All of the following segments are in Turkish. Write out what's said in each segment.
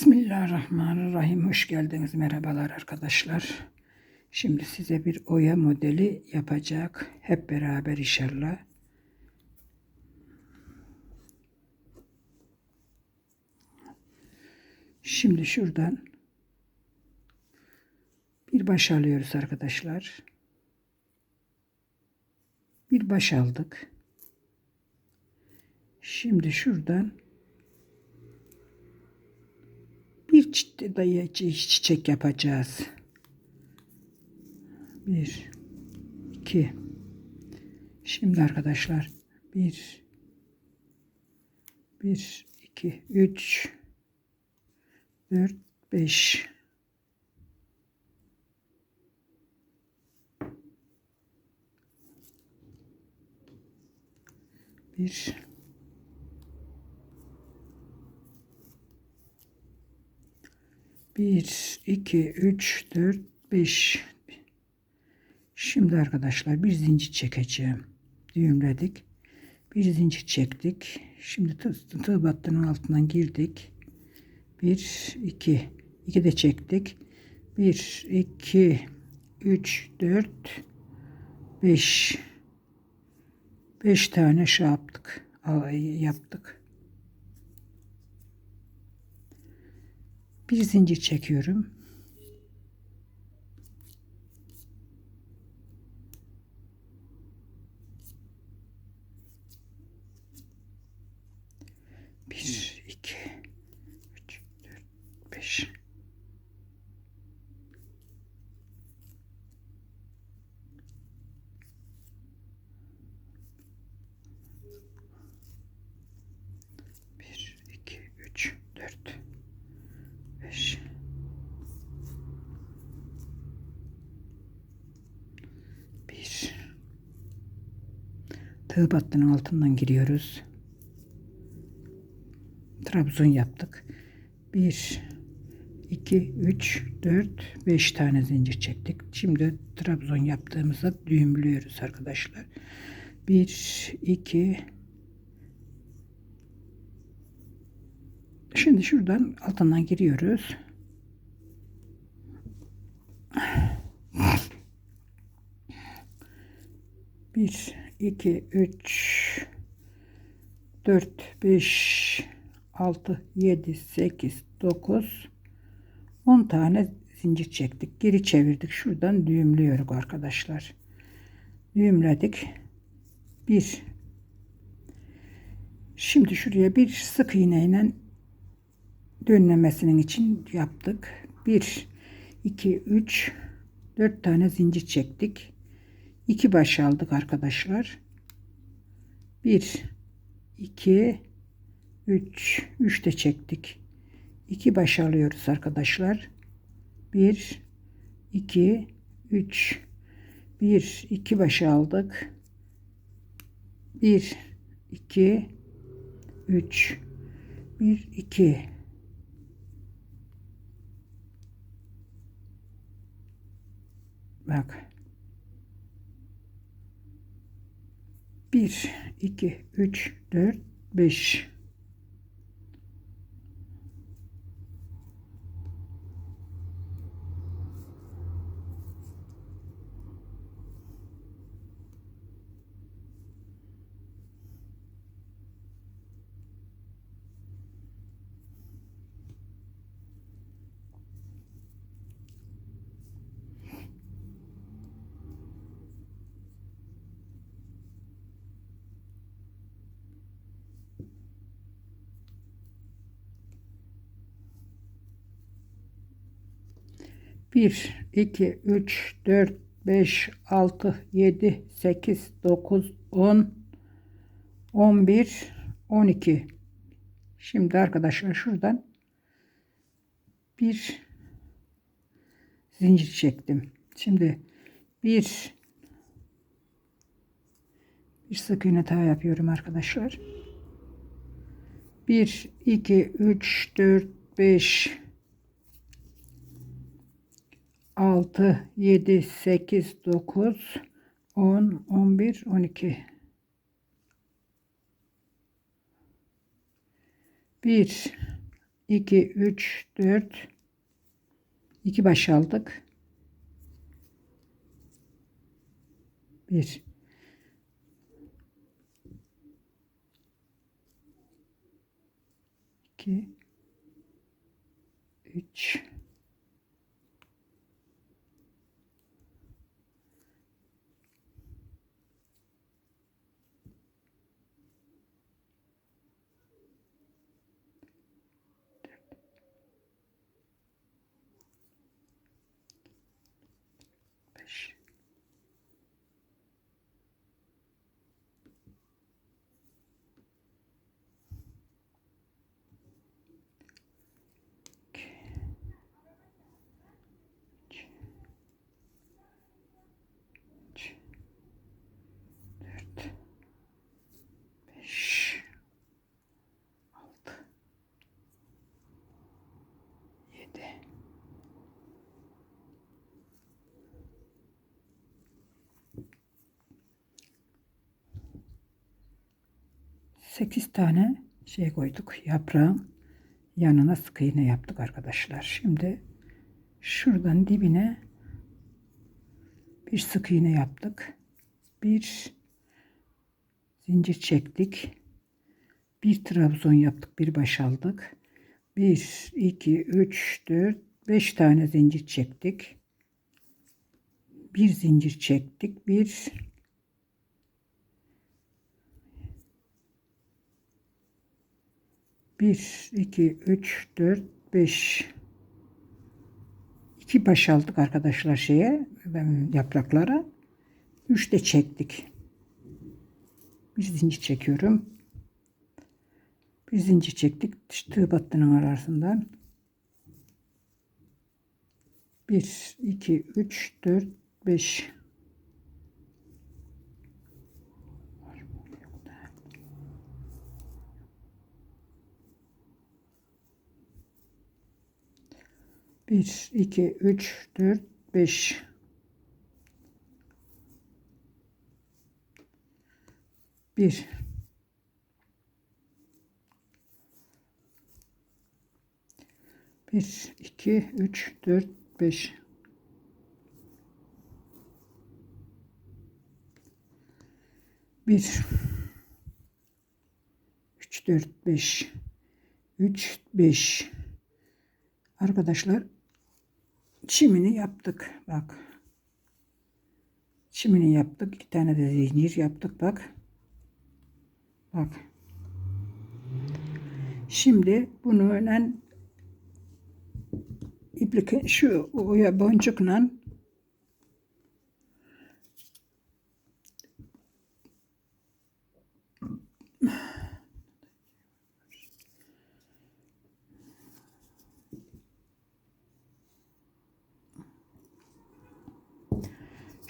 Bismillahirrahmanirrahim. Hoş geldiniz. Merhabalar arkadaşlar. Şimdi size bir oya modeli yapacak. Hep beraber inşallah. Şimdi şuradan bir baş alıyoruz arkadaşlar. Bir baş aldık. Şimdi şuradan bir çi- dayı çiçek yapacağız. Bir, iki. Şimdi arkadaşlar bir, bir, iki, üç, dört, beş. Bir, Bir, iki, üç, dört, beş. Şimdi arkadaşlar bir zincir çekeceğim. Düğümledik. Bir zincir çektik. Şimdi tığ, battının altından girdik. Bir, iki. iki de çektik. Bir, iki, üç, dört, beş. Beş tane şey yaptık. Yaptık. Bir zincir çekiyorum. Bir, iki, üç, dört, beş. Bir, iki, üç, dört. 5 1 Tığ battının altından giriyoruz. Trabzon yaptık. 1 2 3 4 5 tane zincir çektik. Şimdi trabzon yaptığımızda düğümlüyoruz arkadaşlar. 1 2 Şimdi şuradan altından giriyoruz. Bir, iki, üç, dört, beş, altı, yedi, sekiz, dokuz, on tane zincir çektik. Geri çevirdik. Şuradan düğümlüyoruz arkadaşlar. Düğümledik. Bir. Şimdi şuraya bir sık iğneyle dönmemesinin için yaptık. 1 2 3 4 tane zincir çektik. 2 baş aldık arkadaşlar. 1 2 3 3 de çektik. 2 baş alıyoruz arkadaşlar. 1 2 3 1 2 baş aldık. 1 2 3 1 2 Bak. 1, 2, 3, 4, 5. Bir, iki, üç, dört, beş, altı, yedi, sekiz, dokuz, on, on bir, on iki. Şimdi arkadaşlar şuradan bir zincir çektim. Şimdi bir bir sık iğne daha yapıyorum arkadaşlar. 1 2 3 4 5 6 7 8 9 10 11 12 1 2, 3, 4, 2 baş aldık. 1, 2, 3, beş. 8 tane şey koyduk. Yaprağın yanına sık iğne yaptık arkadaşlar. Şimdi şuradan dibine bir sık iğne yaptık. Bir zincir çektik. Bir trabzon yaptık. Bir baş aldık. 1, 2, 3, 4, 5 tane zincir çektik. Bir zincir çektik. Bir Bir, iki, üç, dört, beş. İki baş aldık arkadaşlar şeye yapraklara. Üç de çektik. Bir zincir çekiyorum. Bir zincir çektik. Tığ battının arasından. Bir, iki, üç, dört, beş. Bir, iki, üç, dört, beş. Bir. Bir, iki, üç, dört, beş. Bir. Üç, dört, beş. Üç, beş. Arkadaşlar çimini yaptık. Bak. Çimini yaptık. İki tane de zincir yaptık. Bak. Bak. Şimdi bunu öyle iplik şu boncukla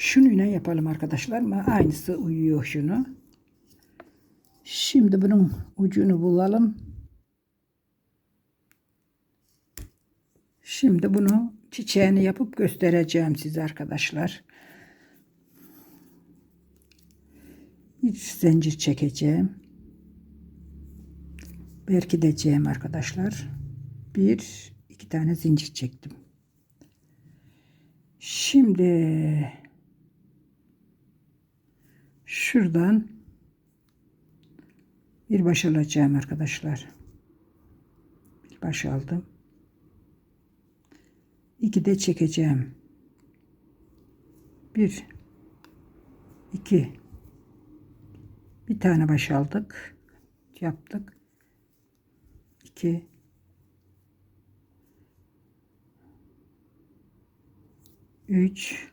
Şununla yapalım arkadaşlar. Aynısı uyuyor şunu. Şimdi bunun ucunu bulalım. Şimdi bunu çiçeğini yapıp göstereceğim size arkadaşlar. Bir zincir çekeceğim. Belki diyeceğim arkadaşlar. Bir, iki tane zincir çektim. Şimdi şuradan bir baş alacağım arkadaşlar. Bir baş aldım. İki de çekeceğim. Bir, iki, bir tane baş aldık. Yaptık. İki, üç,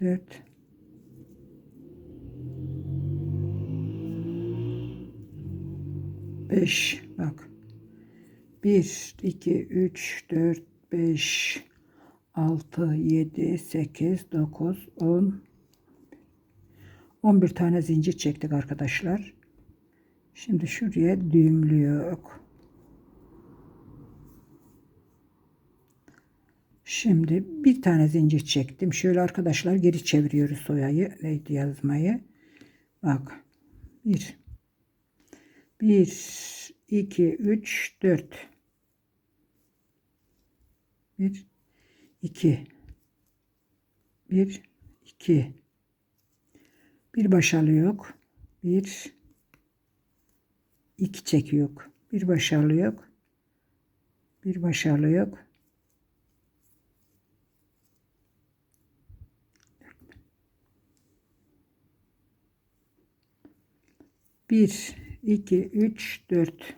dört, beş. Bak. Bir, iki, üç, dört, beş, altı, yedi, sekiz, dokuz, on. 11 tane zincir çektik arkadaşlar. Şimdi şuraya düğümlüyor. Şimdi bir tane zincir çektim. Şöyle arkadaşlar geri çeviriyoruz soyayı, neydi yazmayı. Bak. 1 1 2 3 4 1 2 1 2 bir başarılı yok. Bir iki çeki yok. Bir başarılı yok. Bir başarılı yok. 1, 2, 3, 4.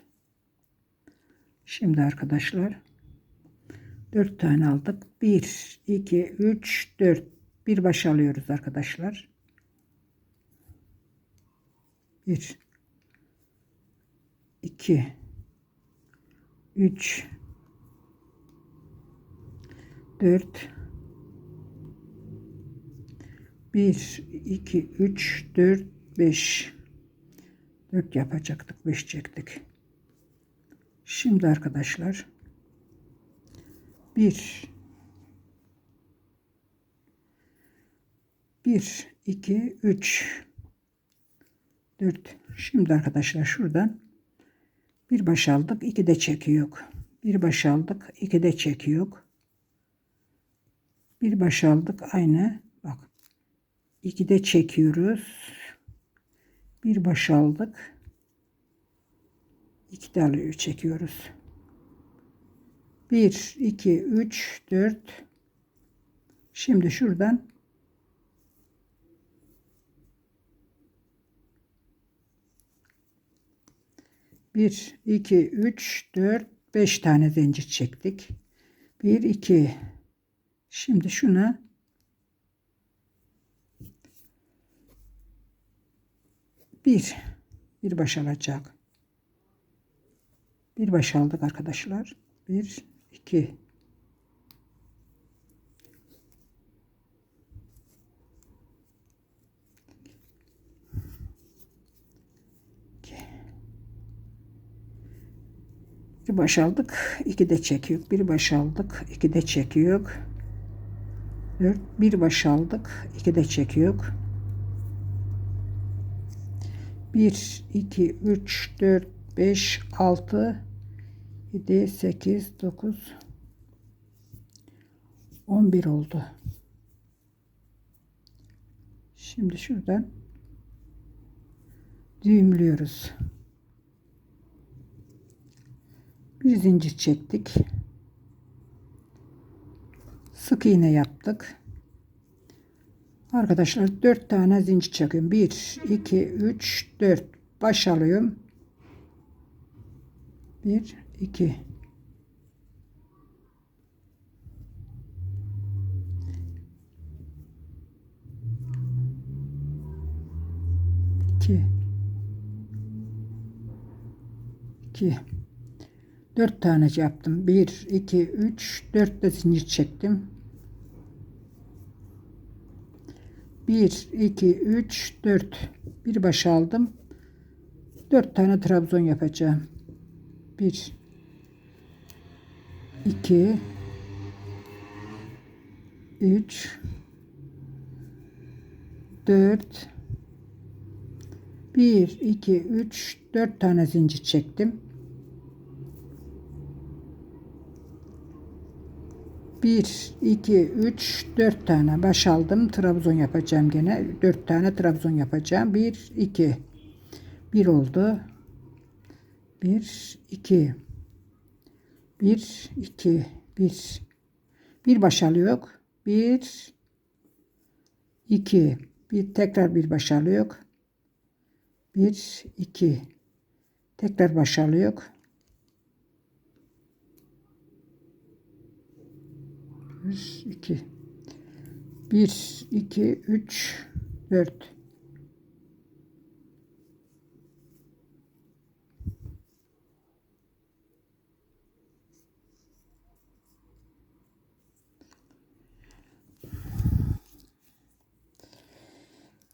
Şimdi arkadaşlar 4 tane aldık. 1, 2, 3, 4. Bir baş alıyoruz arkadaşlar. 1, 2, 3, 4, 1, 2, 3, 4, 5. Bök yapacaktık, biçecektik. Şimdi arkadaşlar bir bir iki üç dört Şimdi arkadaşlar şuradan bir baş aldık, iki de çekiyor. Bir baş aldık, iki de çekiyor. Bir baş aldık aynı. Bak. iki de çekiyoruz bir baş aldık. İki dalıyor çekiyoruz. 1 2 3 4 Şimdi şuradan bir, iki, üç, dört, beş tane zincir çektik. Bir, iki. Şimdi şuna bir bir baş alacak. Bir baş aldık arkadaşlar. Bir, iki. İki. Bir baş aldık. iki de çekiyor. Bir baş aldık. iki de çekiyor. Dört. Bir baş aldık. iki de çekiyor. 1, 2, 3, 4, 5, 6, 7, 8, 9, 11 oldu. Şimdi şuradan düğümlüyoruz. Bir zincir çektik. Sık iğne yaptık. Arkadaşlar 4 tane zincir çekiyorum. 1, 2, 3, 4. Baş alıyorum. 1, 2. İki. İki. Dört tane yaptım. Bir, iki, üç, dört de zincir çektim. 1, 2, 3, 4. Bir baş aldım. 4 tane trabzon yapacağım. 1, 2, 3, 4, 1, 2, 3, 4 tane zincir çektim. 1, 2, 3, 4 tane baş aldım. Trabzon yapacağım gene. 4 tane trabzon yapacağım. 1, 2. 1 oldu. 1, 2. 1, 2, 1. Bir baş alıyor. 1, 2. Bir tekrar bir baş alıyor. 1, 2. Tekrar baş alıyor. 1, 2. 1, 2, 3, 4.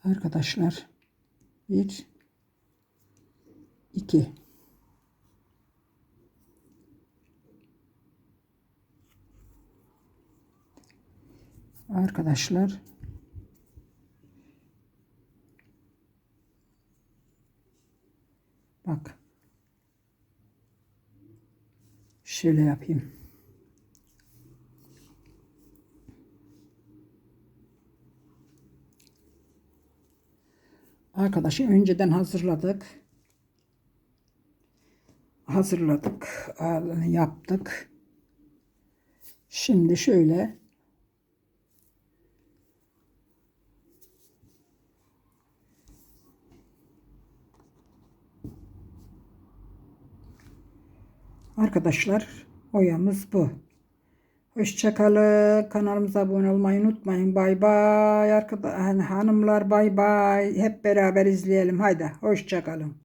Arkadaşlar 1 2 arkadaşlar Bak. Şöyle yapayım. Arkadaşı önceden hazırladık. Hazırladık. Yaptık. Şimdi şöyle Arkadaşlar oyamız bu. Hoşçakalın. Kanalımıza abone olmayı unutmayın. Bay bay. Arkadaşlar hanımlar bay bay. Hep beraber izleyelim. Haydi hoşçakalın.